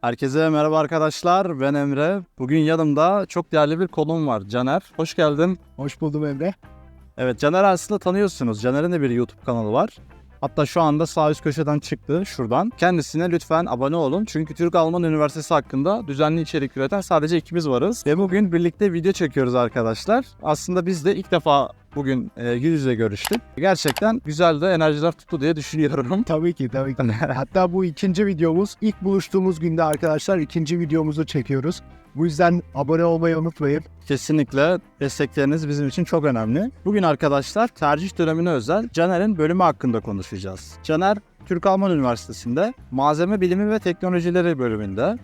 Herkese merhaba arkadaşlar. Ben Emre. Bugün yanımda çok değerli bir konuğum var. Caner. Hoş geldin. Hoş buldum Emre. Evet Caner aslında tanıyorsunuz. Caner'in de bir YouTube kanalı var. Hatta şu anda sağ üst köşeden çıktı şuradan. Kendisine lütfen abone olun. Çünkü Türk-Alman Üniversitesi hakkında düzenli içerik üreten sadece ikimiz varız. Ve bugün birlikte video çekiyoruz arkadaşlar. Aslında biz de ilk defa bugün e, yüz yüze görüştük. Gerçekten güzel de enerjiler tuttu diye düşünüyorum. Tabii ki tabii ki. Hatta bu ikinci videomuz. ilk buluştuğumuz günde arkadaşlar ikinci videomuzu çekiyoruz. Bu yüzden abone olmayı unutmayın. Kesinlikle destekleriniz bizim için çok önemli. Bugün arkadaşlar tercih dönemine özel Caner'in bölümü hakkında konuşacağız. Caner Türk-Alman Üniversitesi'nde Malzeme Bilimi ve Teknolojileri bölümünde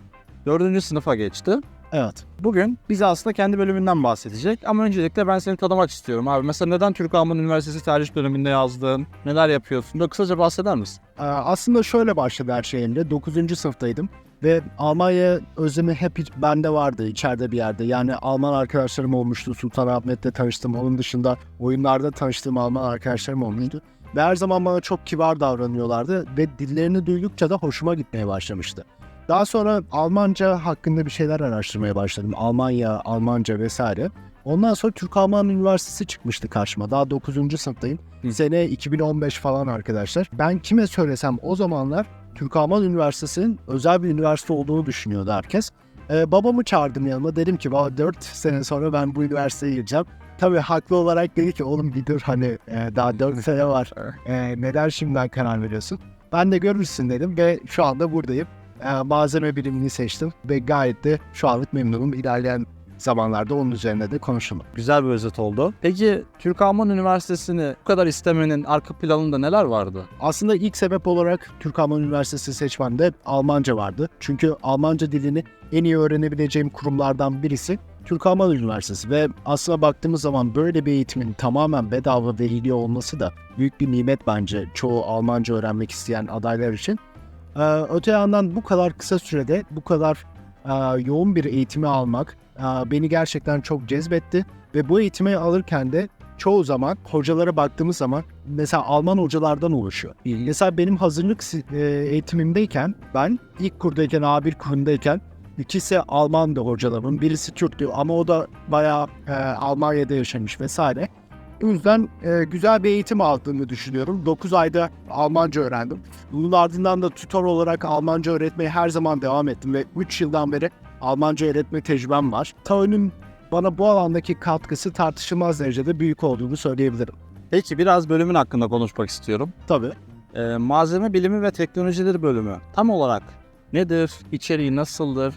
4. sınıfa geçti. Evet. Bugün bize aslında kendi bölümünden bahsedecek ama öncelikle ben seni tanımak istiyorum abi. Mesela neden Türk-Alman Üniversitesi tercih döneminde yazdın? Neler yapıyorsun? Da kısaca bahseder misin? Ee, aslında şöyle başladı her şey Emre. 9. sınıftaydım. Ve Almanya özlemi hep bende vardı içeride bir yerde. Yani Alman arkadaşlarım olmuştu. Sultanahmet'te tanıştım. Onun dışında oyunlarda tanıştığım Alman arkadaşlarım olmuştu. Ve her zaman bana çok kibar davranıyorlardı. Ve dillerini duydukça da hoşuma gitmeye başlamıştı. Daha sonra Almanca hakkında bir şeyler araştırmaya başladım. Almanya, Almanca vesaire. Ondan sonra Türk-Alman Üniversitesi çıkmıştı karşıma. Daha 9. sınıftayım. Hı. Sene 2015 falan arkadaşlar. Ben kime söylesem o zamanlar Türk-Alman Üniversitesi'nin özel bir üniversite olduğunu düşünüyordu herkes. Ee, babamı çağırdım yanıma. Dedim ki baba 4 sene sonra ben bu üniversiteye gireceğim. Tabii haklı olarak dedi ki oğlum bir dur hani e, daha 4 sene var. E, neden şimdiden karar veriyorsun? Ben de görürsün dedim ve şu anda buradayım. E, malzeme birimini seçtim ve gayet de şu anlık memnunum. İlerleyen zamanlarda onun üzerine de konuşalım. Güzel bir özet oldu. Peki Türk-Alman Üniversitesi'ni bu kadar istemenin arka planında neler vardı? Aslında ilk sebep olarak Türk-Alman Üniversitesi seçmende Almanca vardı. Çünkü Almanca dilini en iyi öğrenebileceğim kurumlardan birisi Türk-Alman Üniversitesi ve aslına baktığımız zaman böyle bir eğitimin tamamen bedava veriliyor olması da büyük bir nimet bence çoğu Almanca öğrenmek isteyen adaylar için. Ee, öte yandan bu kadar kısa sürede bu kadar e, yoğun bir eğitimi almak e, beni gerçekten çok cezbetti ve bu eğitimi alırken de çoğu zaman hocalara baktığımız zaman mesela Alman hocalardan oluşuyor. Mesela benim hazırlık e, eğitimimdeyken ben ilk kurdayken A1 kurundayken ikisi Almandı hocalarımın. Birisi Türktü ama o da bayağı Almanya'da yaşamış vesaire. O yüzden e, güzel bir eğitim aldığımı düşünüyorum. 9 ayda Almanca öğrendim. Bunun ardından da tutor olarak Almanca öğretmeye her zaman devam ettim ve 3 yıldan beri Almanca öğretme tecrübem var. TAÖ'nün bana bu alandaki katkısı tartışılmaz derecede büyük olduğunu söyleyebilirim. Peki biraz bölümün hakkında konuşmak istiyorum. Tabii. Ee, malzeme bilimi ve teknolojileri bölümü tam olarak nedir? İçeriği nasıldır?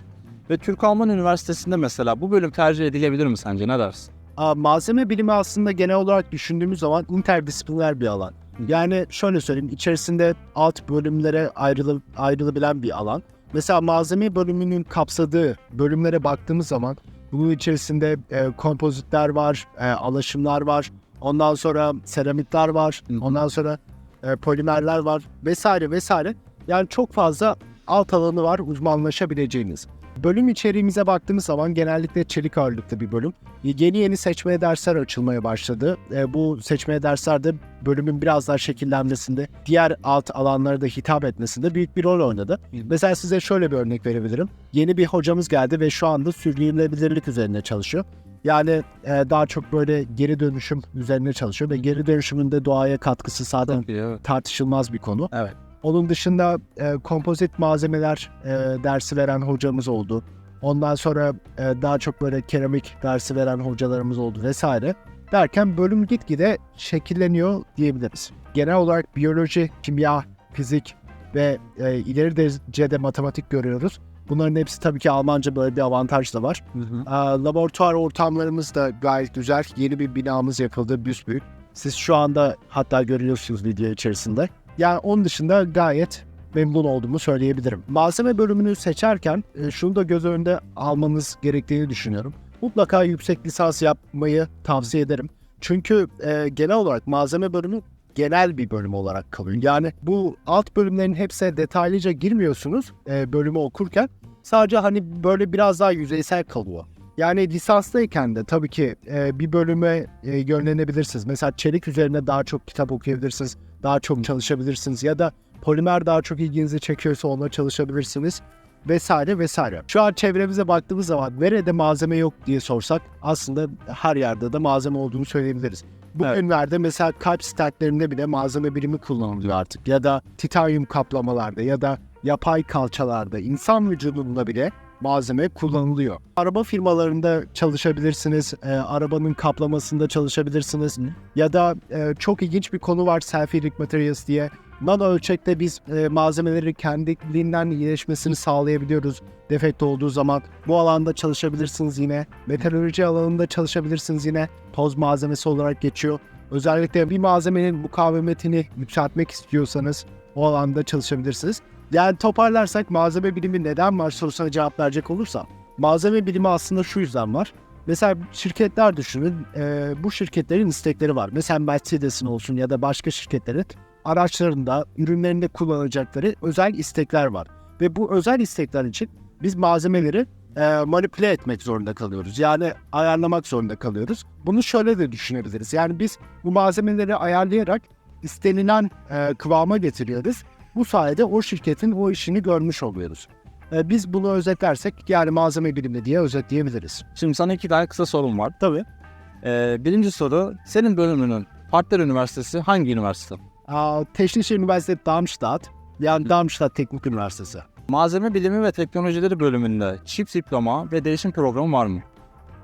Ve Türk-Alman Üniversitesi'nde mesela bu bölüm tercih edilebilir mi sence? Ne dersin? Malzeme bilimi aslında genel olarak düşündüğümüz zaman interdisipliner bir alan. Yani şöyle söyleyeyim, içerisinde alt bölümlere ayrılı, ayrılabilen bir alan. Mesela malzeme bölümünün kapsadığı bölümlere baktığımız zaman bunun içerisinde e, kompozitler var, e, alaşımlar var, ondan sonra seramitler var, ondan sonra e, polimerler var vesaire vesaire. Yani çok fazla alt alanı var uzmanlaşabileceğiniz. Bölüm içeriğimize baktığımız zaman genellikle çelik ağırlıklı bir bölüm. Yeni yeni seçmeye dersler açılmaya başladı. E, bu seçmeye derslerde bölümün biraz daha şekillenmesinde, diğer alt alanlara da hitap etmesinde büyük bir rol oynadı. Mesela size şöyle bir örnek verebilirim. Yeni bir hocamız geldi ve şu anda sürdürülebilirlik üzerine çalışıyor. Yani e, daha çok böyle geri dönüşüm üzerine çalışıyor ve geri dönüşümünde doğaya katkısı zaten evet. tartışılmaz bir konu. Evet. Onun dışında e, kompozit malzemeler e, dersi veren hocamız oldu. Ondan sonra e, daha çok böyle keramik dersi veren hocalarımız oldu vesaire. Derken bölüm gitgide şekilleniyor diyebiliriz. Genel olarak biyoloji, kimya, fizik ve e, ileri derecede matematik görüyoruz. Bunların hepsi tabii ki Almanca böyle bir avantaj da var. Hı hı. Aa, laboratuvar ortamlarımız da gayet güzel. Yeni bir binamız yapıldı büyük. Siz şu anda hatta görüyorsunuz video içerisinde. Yani onun dışında gayet memnun olduğumu söyleyebilirim. Malzeme bölümünü seçerken e, şunu da göz önünde almanız gerektiğini düşünüyorum. Mutlaka yüksek lisans yapmayı tavsiye ederim. Çünkü e, genel olarak malzeme bölümü genel bir bölüm olarak kalıyor. Yani bu alt bölümlerin hepsine detaylıca girmiyorsunuz e, bölümü okurken. Sadece hani böyle biraz daha yüzeysel kalıyor. Yani lisanstayken de tabii ki e, bir bölüme e, yönlenebilirsiniz. Mesela çelik üzerine daha çok kitap okuyabilirsiniz, daha çok çalışabilirsiniz ya da polimer daha çok ilginizi çekiyorsa ona çalışabilirsiniz. vesaire vesaire. Şu an çevremize baktığımız zaman nerede malzeme yok diye sorsak aslında her yerde de malzeme olduğunu söyleyebiliriz. Bugünlerde mesela kalp statlerinde bile malzeme birimi kullanılıyor artık. Ya da titanyum kaplamalarda ya da yapay kalçalarda insan vücudunda bile malzeme kullanılıyor. Araba firmalarında çalışabilirsiniz, e, arabanın kaplamasında çalışabilirsiniz ya da e, çok ilginç bir konu var Selfie Materials diye. Nano ölçekte biz e, malzemeleri kendiliğinden iyileşmesini sağlayabiliyoruz defekt olduğu zaman. Bu alanda çalışabilirsiniz yine. Metalurji alanında çalışabilirsiniz yine. Toz malzemesi olarak geçiyor. Özellikle bir malzemenin mukavemetini yükseltmek istiyorsanız o alanda çalışabilirsiniz. Yani toparlarsak malzeme bilimi neden var sorusuna cevap verecek olursam. Malzeme bilimi aslında şu yüzden var. Mesela şirketler düşünün. e, bu şirketlerin istekleri var. Mesela Mercedes'in olsun ya da başka şirketlerin araçlarında, ürünlerinde kullanacakları özel istekler var. Ve bu özel istekler için biz malzemeleri e, manipüle etmek zorunda kalıyoruz. Yani ayarlamak zorunda kalıyoruz. Bunu şöyle de düşünebiliriz. Yani biz bu malzemeleri ayarlayarak istenilen e, kıvama getiriyoruz. Bu sayede o şirketin o işini görmüş oluyoruz. E, biz bunu özetlersek yani malzeme bilimi diye özetleyebiliriz. Şimdi sana iki tane kısa sorum var. Tabii. Ee, birinci soru, senin bölümünün partner üniversitesi hangi üniversite? Aa, Technische Universität Darmstadt yani Darmstadt Teknik Üniversitesi. Malzeme bilimi ve teknolojileri bölümünde çift diploma ve değişim programı var mı?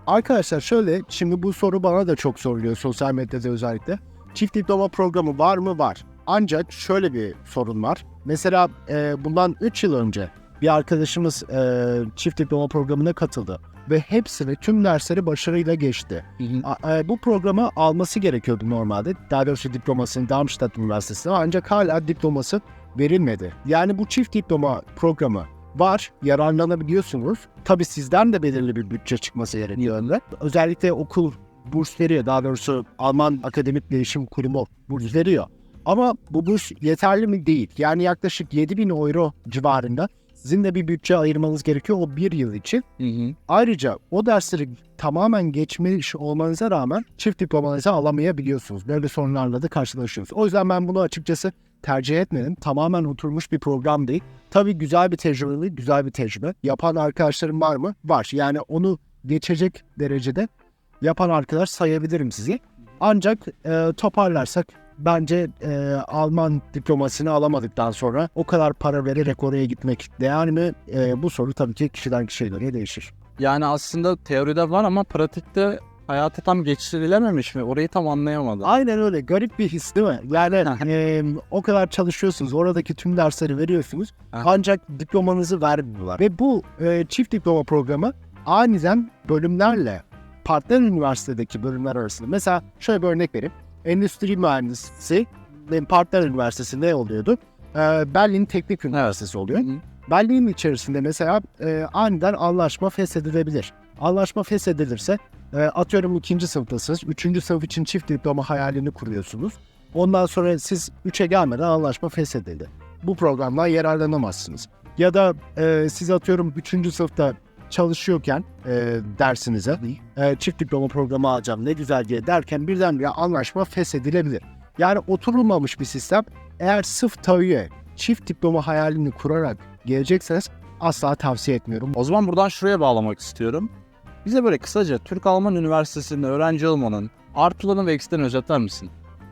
Arkadaşlar şöyle şimdi bu soru bana da çok soruluyor sosyal medyada özellikle. Çift diploma programı var mı? Var. Ancak şöyle bir sorun var. Mesela e, bundan 3 yıl önce bir arkadaşımız e, çift diploma programına katıldı ve hepsini tüm dersleri başarıyla geçti. A- e, bu programı alması gerekiyordu normalde. Daha doğrusu diplomasını Darmstadt Üniversitesi'nde ancak hala diploması verilmedi. Yani bu çift diploma programı var, yararlanabiliyorsunuz. Tabii sizden de belirli bir bütçe çıkması gerekiyor. Özellikle okul burs veriyor. Daha doğrusu Alman Akademik Gelişim Kurumu burs veriyor. Ama bu burs yeterli mi? Değil. Yani yaklaşık 7000 euro civarında sizin de bir bütçe ayırmanız gerekiyor o bir yıl için. Hı hı. Ayrıca o dersleri tamamen geçmiş olmanıza rağmen çift diplomanızı alamayabiliyorsunuz. Böyle sorunlarla da karşılaşıyorsunuz. O yüzden ben bunu açıkçası tercih etmedim. Tamamen oturmuş bir program değil. Tabii güzel bir tecrübe, güzel bir tecrübe. Yapan arkadaşlarım var mı? Var. Yani onu geçecek derecede yapan arkadaş sayabilirim size. Ancak e, toparlarsak bence e, Alman diplomasını alamadıktan sonra o kadar para vererek oraya gitmek değer mi? E, bu soru tabii ki kişiden kişiye göre değişir. Yani aslında teoride var ama pratikte hayata tam geçirilememiş mi? Orayı tam anlayamadım. Aynen öyle. Garip bir his değil mi? Yani e, o kadar çalışıyorsunuz. Oradaki tüm dersleri veriyorsunuz. Ancak diplomanızı vermiyorlar. Ve bu e, çift diploma programı aniden bölümlerle partner üniversitedeki bölümler arasında. Mesela şöyle bir örnek vereyim. Endüstri mühendisi partner üniversitesinde oluyordu. E, Berlin Teknik Üniversitesi oluyor. Hı hı. Berlin içerisinde mesela e, aniden anlaşma feshedilebilir. Anlaşma feshedilirse e, atıyorum ikinci sınıftasınız. Üçüncü sınıf için çift diploma hayalini kuruyorsunuz. Ondan sonra siz üçe gelmeden anlaşma feshedildi. Bu programdan yararlanamazsınız. Ya da e, siz atıyorum üçüncü sınıfta çalışıyorken e, dersinize e, çift diploma programı alacağım ne güzel diye derken birdenbire anlaşma feshedilebilir. Yani oturulmamış bir sistem. Eğer sıf TAÜ'ye çift diploma hayalini kurarak gelecekseniz asla tavsiye etmiyorum. O zaman buradan şuraya bağlamak istiyorum. Bize böyle kısaca Türk-Alman Üniversitesi'nde öğrenci olmanın artılarını ve eksilerini özetler misin?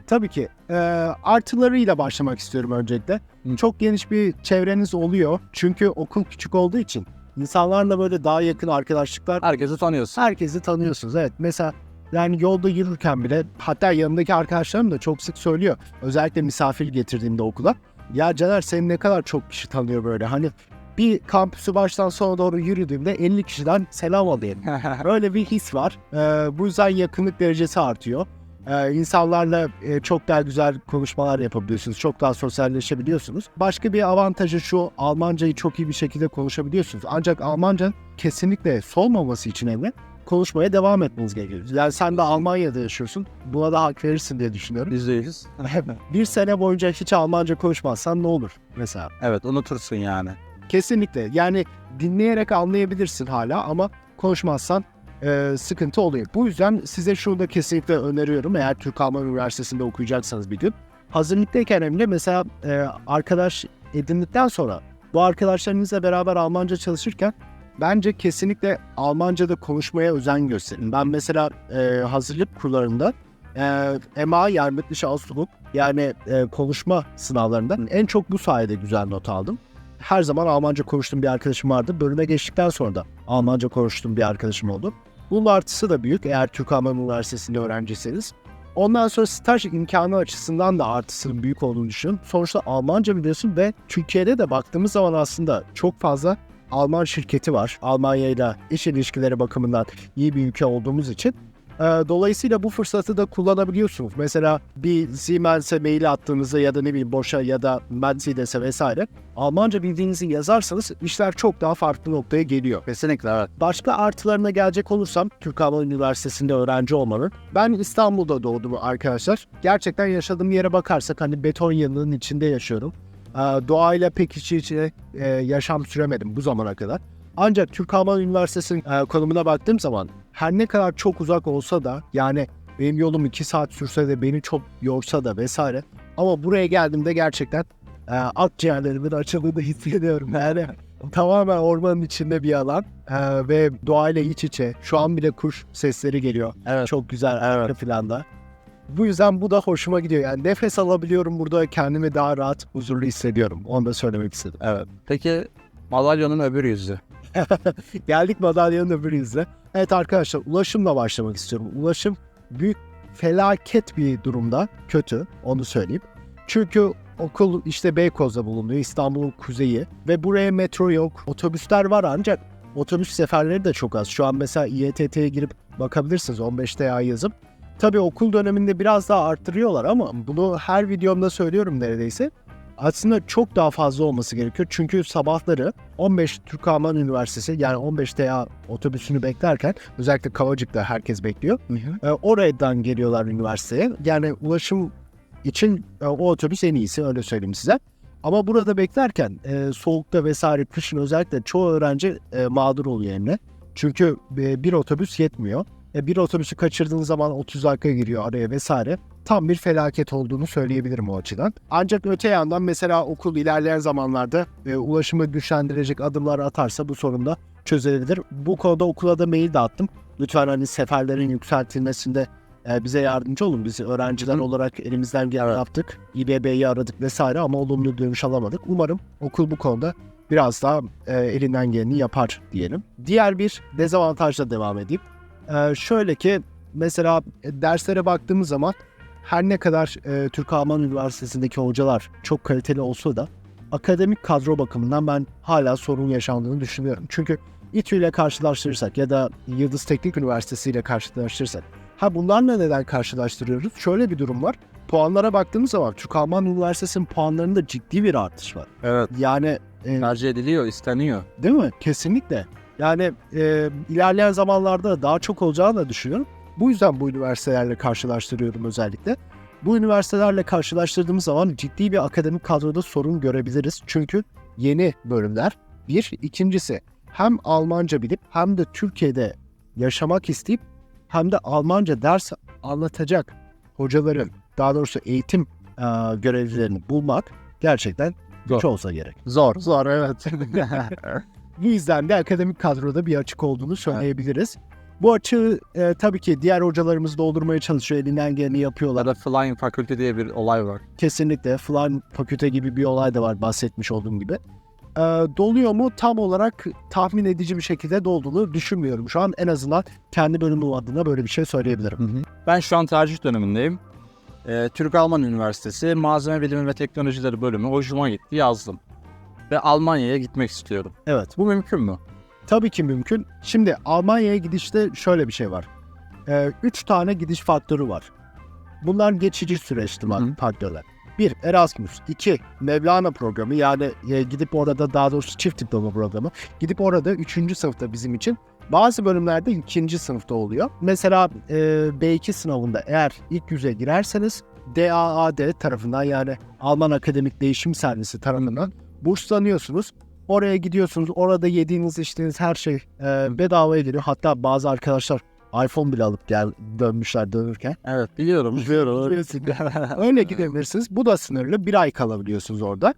Tabii ki e, artılarıyla başlamak istiyorum öncelikle. Hı. Çok geniş bir çevreniz oluyor. Çünkü okul küçük olduğu için insanlarla böyle daha yakın arkadaşlıklar Herkesi tanıyorsun. herkesi tanıyorsunuz. Evet mesela yani yolda yürürken bile hatta yanımdaki arkadaşlarım da çok sık söylüyor. Özellikle misafir getirdiğimde okula. Ya Caner seni ne kadar çok kişi tanıyor böyle. Hani bir kampüsü baştan sona doğru yürüdüğümde 50 kişiden selam alayım. Böyle bir his var. Ee, bu yüzden yakınlık derecesi artıyor. Ee, insanlarla e, çok daha güzel konuşmalar yapabiliyorsunuz. Çok daha sosyalleşebiliyorsunuz. Başka bir avantajı şu. Almancayı çok iyi bir şekilde konuşabiliyorsunuz. Ancak Almanca kesinlikle solmaması için evre konuşmaya devam etmeniz gerekiyor. Yani sen de Almanya'da yaşıyorsun. Buna da hak verirsin diye düşünüyorum. Biz değiliz. bir sene boyunca hiç Almanca konuşmazsan ne olur mesela? Evet unutursun yani. Kesinlikle. Yani dinleyerek anlayabilirsin hala ama konuşmazsan e, sıkıntı oluyor. Bu yüzden size şunu da kesinlikle öneriyorum. Eğer Türk Alman Üniversitesi'nde okuyacaksanız bir gün. Hazırlıktayken hem de mesela e, arkadaş edindikten sonra Bu arkadaşlarınızla beraber Almanca çalışırken bence kesinlikle Almanca'da konuşmaya özen gösterin. Ben mesela e, hazırlık kurlarında e, MA müthiş Ausdruck yani e, konuşma sınavlarında en çok bu sayede güzel not aldım. Her zaman Almanca konuştuğum bir arkadaşım vardı. Bölüme geçtikten sonra da Almanca konuştuğum bir arkadaşım oldu. Bunun artısı da büyük eğer Türk Alman Üniversitesi'nde öğrenciyseniz. Ondan sonra staj imkanı açısından da artısının büyük olduğunu düşünüyorum. Sonuçta Almanca biliyorsun ve Türkiye'de de baktığımız zaman aslında çok fazla Alman şirketi var. Almanya ile iş ilişkileri bakımından iyi bir ülke olduğumuz için. Ee, dolayısıyla bu fırsatı da kullanabiliyorsunuz. Mesela bir Siemens'e mail attığınızda ya da ne bileyim boşa ya da Mercedes'e vesaire Almanca bildiğinizi yazarsanız işler çok daha farklı noktaya geliyor. Kesinlikle evet. Başka artılarına gelecek olursam Türk Hava Üniversitesi'nde öğrenci olmanın. Ben İstanbul'da doğdum arkadaşlar. Gerçekten yaşadığım yere bakarsak hani beton yığınının içinde yaşıyorum. Ee, Doğayla pek içi içe e, yaşam süremedim bu zamana kadar. Ancak Türk Hava Üniversitesi'nin e, konumuna baktığım zaman her ne kadar çok uzak olsa da yani benim yolum 2 saat sürse de beni çok yorsa da vesaire. Ama buraya geldiğimde gerçekten e, akciğerlerimin açıldığını hissediyorum. Yani tamamen ormanın içinde bir alan e, ve doğayla iç içe. Şu an bile kuş sesleri geliyor. Evet. Çok güzel arka planda. Bu yüzden bu da hoşuma gidiyor. Yani nefes alabiliyorum burada kendimi daha rahat, huzurlu hissediyorum. Onu da söylemek istedim. Evet. Peki madalyonun öbür yüzü. Geldik madalyanın öbür yüzüne. Evet arkadaşlar ulaşımla başlamak istiyorum. Ulaşım büyük felaket bir durumda. Kötü onu söyleyeyim. Çünkü okul işte Beykoz'da bulunuyor. İstanbul'un kuzeyi. Ve buraya metro yok. Otobüsler var ancak otobüs seferleri de çok az. Şu an mesela İETT'ye girip bakabilirsiniz 15 TA yazıp. Tabii okul döneminde biraz daha arttırıyorlar ama bunu her videomda söylüyorum neredeyse. Aslında çok daha fazla olması gerekiyor. Çünkü sabahları 15 Türk Alman Üniversitesi yani 15 TA otobüsünü beklerken özellikle Kavacık'ta herkes bekliyor. E, oradan geliyorlar üniversiteye. Yani ulaşım için e, o otobüs en iyisi öyle söyleyeyim size. Ama burada beklerken e, soğukta vesaire kışın özellikle çoğu öğrenci e, mağdur oluyor Emre. Çünkü e, bir otobüs yetmiyor. E, bir otobüsü kaçırdığın zaman 30 dakika giriyor araya vesaire. Tam bir felaket olduğunu söyleyebilirim o açıdan. Ancak öte yandan mesela okul ilerleyen zamanlarda e, ulaşımı güçlendirecek adımlar atarsa bu sorun da çözülebilir. Bu konuda okula da mail de attım. Lütfen hani seferlerin yükseltilmesinde e, bize yardımcı olun. Biz öğrenciler Hı. olarak elimizden geleni yaptık. İBB'yi aradık vesaire ama olumlu dönüş alamadık. Umarım okul bu konuda biraz daha e, elinden geleni yapar diyelim. Diğer bir dezavantajla devam edeyim. E, şöyle ki mesela e, derslere baktığımız zaman her ne kadar e, Türk Alman Üniversitesi'ndeki hocalar çok kaliteli olsa da akademik kadro bakımından ben hala sorun yaşandığını düşünüyorum. Çünkü İTÜ ile karşılaştırırsak ya da Yıldız Teknik Üniversitesi ile karşılaştırırsak ha bunlarla neden karşılaştırıyoruz? Şöyle bir durum var. Puanlara baktığımız zaman Türk Alman Üniversitesi'nin puanlarında ciddi bir artış var. Evet. Yani e, Tercih ediliyor, isteniyor. Değil mi? Kesinlikle. Yani e, ilerleyen zamanlarda daha çok olacağını da düşünüyorum. Bu yüzden bu üniversitelerle karşılaştırıyorum özellikle. Bu üniversitelerle karşılaştırdığımız zaman ciddi bir akademik kadroda sorun görebiliriz. Çünkü yeni bölümler. Bir, ikincisi hem Almanca bilip hem de Türkiye'de yaşamak isteyip hem de Almanca ders anlatacak hocaların, daha doğrusu eğitim e, görevlilerini bulmak gerçekten Zor. olsa gerek. Zor, zor evet. Bu yüzden de akademik kadroda bir açık olduğunu söyleyebiliriz. Bu açığı e, tabii ki diğer hocalarımız doldurmaya çalışıyor. Elinden geleni yapıyorlar. ya da Flying Faculty diye bir olay var. Kesinlikle Flying Fakülte gibi bir olay da var bahsetmiş olduğum gibi. E, doluyor mu? Tam olarak tahmin edici bir şekilde dolduğunu düşünmüyorum. Şu an en azından kendi bölümüm adına böyle bir şey söyleyebilirim. Ben şu an tercih dönemindeyim. Ee, Türk Alman Üniversitesi Malzeme Bilimi ve Teknolojileri bölümü hoşuma gitti yazdım. Ve Almanya'ya gitmek istiyorum. Evet. Bu mümkün mü? Tabii ki mümkün. Şimdi Almanya'ya gidişte şöyle bir şey var. Ee, üç tane gidiş faktörü var. Bunlar geçici süreçli Hı hı. faktörler. Bir Erasmus. iki Mevlana programı yani e, gidip orada daha doğrusu çift diploma programı. Gidip orada üçüncü sınıfta bizim için. Bazı bölümlerde ikinci sınıfta oluyor. Mesela e, B2 sınavında eğer ilk yüze girerseniz DAAD tarafından yani Alman Akademik Değişim Servisi tarafından burslanıyorsunuz. Oraya gidiyorsunuz. Orada yediğiniz içtiğiniz her şey e, bedavaya geliyor. Hatta bazı arkadaşlar iPhone bile alıp gel dönmüşler dönürken. Evet biliyorum. Biliyorsun. Öyle gidebilirsiniz. Bu da sınırlı. Bir ay kalabiliyorsunuz orada.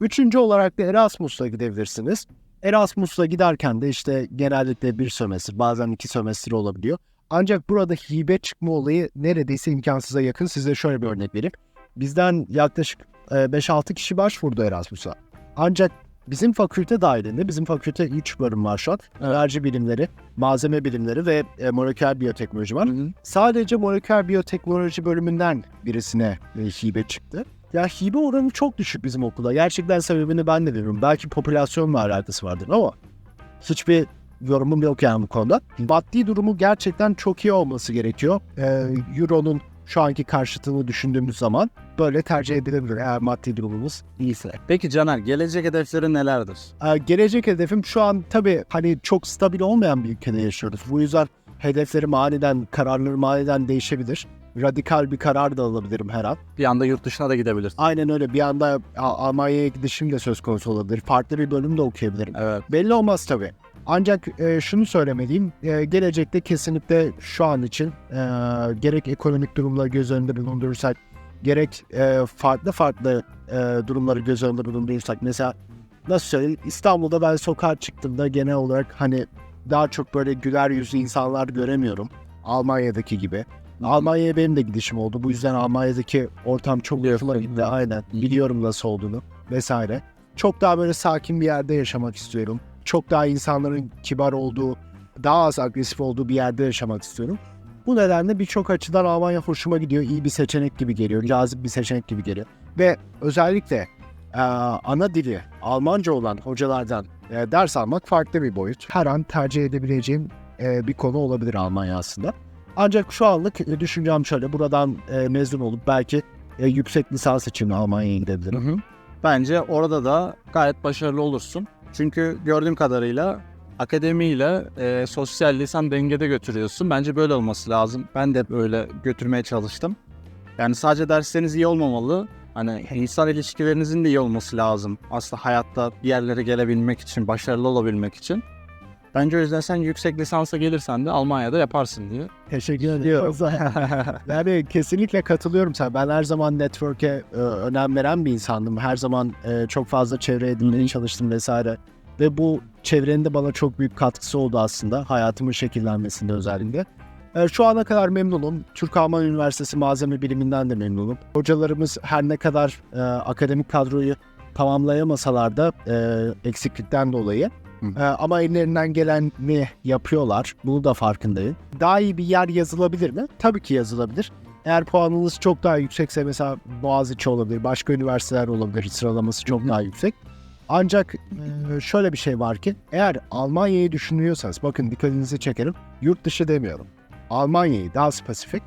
Üçüncü olarak da Erasmus'la gidebilirsiniz. Erasmus'la giderken de işte genellikle bir sömestr bazen iki sömestr olabiliyor. Ancak burada hibe çıkma olayı neredeyse imkansıza yakın. Size şöyle bir örnek vereyim. Bizden yaklaşık e, 5-6 kişi başvurdu Erasmus'a. Ancak bizim fakülte dahilinde, bizim fakülte 3 bölüm var şu an. Enerji bilimleri, malzeme bilimleri ve e, moleküler biyoteknoloji var. Sadece moleküler biyoteknoloji bölümünden birisine e, hibe çıktı. Ya hibe oranı çok düşük bizim okulda. Gerçekten sebebini ben de bilmiyorum. Belki popülasyonla alakası vardır ama hiçbir yorumum yok yani bu konuda. Maddi durumu gerçekten çok iyi olması gerekiyor. Ee, Euro'nun şu anki karşıtını düşündüğümüz zaman böyle tercih edilebilir eğer maddi durumumuz iyiyse. Peki Caner gelecek hedeflerin nelerdir? Ee, gelecek hedefim şu an tabii hani çok stabil olmayan bir ülkede yaşıyoruz. Bu yüzden hedeflerim aniden, kararlarım aniden değişebilir. Radikal bir karar da alabilirim her an. Bir anda yurt dışına da gidebilirsin. Aynen öyle. Bir anda Almanya'ya gidişim de söz konusu olabilir. Farklı bir bölüm de okuyabilirim. Evet. Belli olmaz tabii. Ancak e, şunu söylemeliyim. E, gelecekte kesinlikle şu an için e, gerek ekonomik durumları göz önünde bulundurursak, gerek e, farklı farklı e, durumları göz önünde bulundurursak. Mesela nasıl söyleyeyim? İstanbul'da ben sokağa çıktığımda genel olarak hani daha çok böyle güler yüzlü insanlar göremiyorum. Almanya'daki gibi. Almanya'ya benim de gidişim oldu. Bu yüzden Almanya'daki ortam çok hoşuma gitti. Aynen. Biliyorum nasıl olduğunu vesaire. Çok daha böyle sakin bir yerde yaşamak istiyorum. Çok daha insanların kibar olduğu, daha az agresif olduğu bir yerde yaşamak istiyorum. Bu nedenle birçok açıdan Almanya hoşuma gidiyor. İyi bir seçenek gibi geliyor. Cazip bir seçenek gibi geliyor. Ve özellikle e, ana dili Almanca olan hocalardan e, ders almak farklı bir boyut. Her an tercih edebileceğim e, bir konu olabilir Almanya aslında. Ancak şu anlık düşüncem şöyle. Buradan e, mezun olup belki e, yüksek lisans için Almanya'ya gidebilirim. Bence orada da gayet başarılı olursun. Çünkü gördüğüm kadarıyla akademiyle e, sosyalliği sen dengede götürüyorsun. Bence böyle olması lazım. Ben de böyle götürmeye çalıştım. Yani sadece dersleriniz iyi olmamalı. Hani insan ilişkilerinizin de iyi olması lazım. Aslında hayatta bir yerlere gelebilmek için, başarılı olabilmek için. Bence o yüzden sen yüksek lisansa gelirsen de Almanya'da yaparsın diye. Teşekkür ediyorum. yani kesinlikle katılıyorum sana. Ben her zaman network'e e, önem veren bir insandım. Her zaman e, çok fazla çevre edinmeye çalıştım vesaire. Ve bu çevrenin de bana çok büyük katkısı oldu aslında. Hayatımın şekillenmesinde özellikle. E, şu ana kadar memnunum. Türk-Alman Üniversitesi Malzeme Biliminden de memnunum. Hocalarımız her ne kadar e, akademik kadroyu tamamlayamasalar da e, eksiklikten dolayı ee, ama ellerinden geleni yapıyorlar. Bunu da farkındayım. Daha iyi bir yer yazılabilir mi? Tabii ki yazılabilir. Eğer puanınız çok daha yüksekse mesela Boğaziçi olabilir, başka üniversiteler olabilir, sıralaması çok daha yüksek. Ancak e, şöyle bir şey var ki eğer Almanya'yı düşünüyorsanız bakın dikkatinizi çekerim. Yurt dışı demiyorum. Almanya'yı daha spesifik.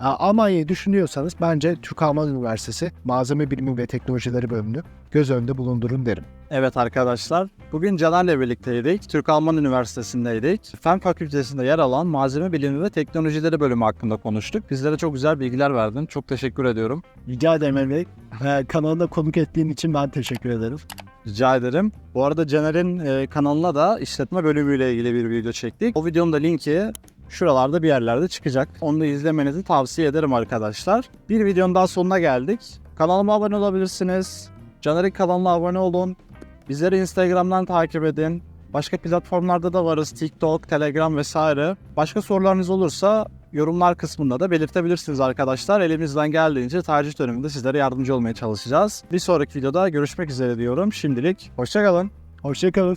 Almanya'yı düşünüyorsanız bence Türk-Alman Üniversitesi Malzeme Bilimi ve Teknolojileri bölümünü göz önünde bulundurun derim. Evet arkadaşlar, bugün Caner'le birlikteydik. Türk-Alman Üniversitesi'ndeydik. Fen Fakültesi'nde yer alan Malzeme Bilimi ve Teknolojileri bölümü hakkında konuştuk. Bizlere çok güzel bilgiler verdin. Çok teşekkür ediyorum. Rica ederim Emre. Ee, kanalına konuk ettiğin için ben teşekkür ederim. Rica ederim. Bu arada Caner'in e, kanalına da işletme bölümüyle ilgili bir video çektik. O videonun da linki şuralarda bir yerlerde çıkacak. Onu da izlemenizi tavsiye ederim arkadaşlar. Bir videonun daha sonuna geldik. Kanalıma abone olabilirsiniz. Caner'in kanalına abone olun. Bizleri Instagram'dan takip edin. Başka platformlarda da varız. TikTok, Telegram vesaire. Başka sorularınız olursa yorumlar kısmında da belirtebilirsiniz arkadaşlar. Elimizden geldiğince tercih döneminde sizlere yardımcı olmaya çalışacağız. Bir sonraki videoda görüşmek üzere diyorum. Şimdilik hoşçakalın. Hoşçakalın.